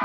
이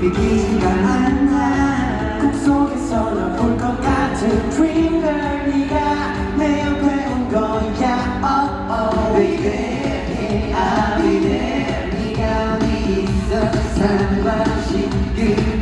믿기지가 않아 꿈 속에서 너볼것 같은 dream girl 네가 내 옆에 온 거야 oh oh baby I'll be there 네가 어디 있어 상관없이 그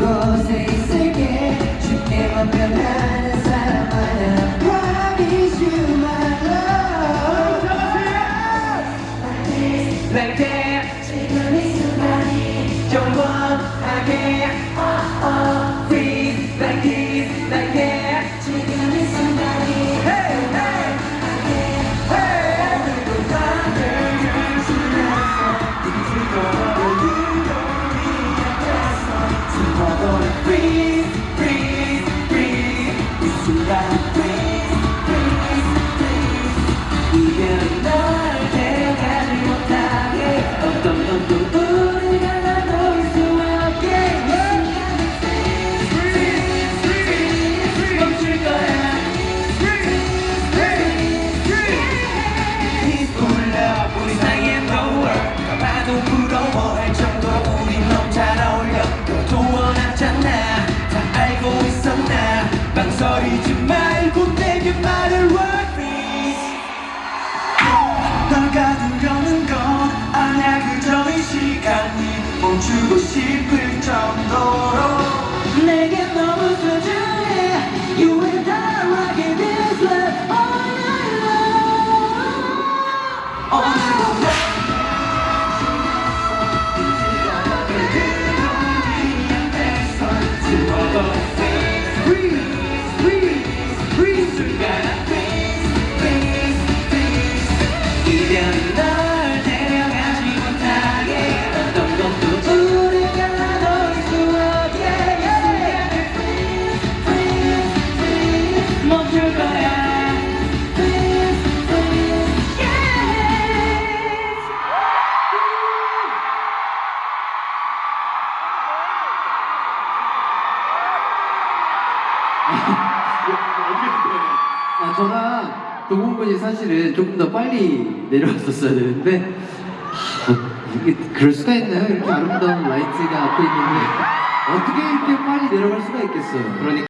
내게 너무 소중해 You and I rocking this 저랑 동훈군이 사실은 조금 더 빨리 내려왔었어야 되는데 하, 이게 그럴 수가 있나요? 이렇게 아름다운 라이트가 앞에 있는데 어떻게 이렇게 빨리 내려갈 수가 있겠어요? 그러니까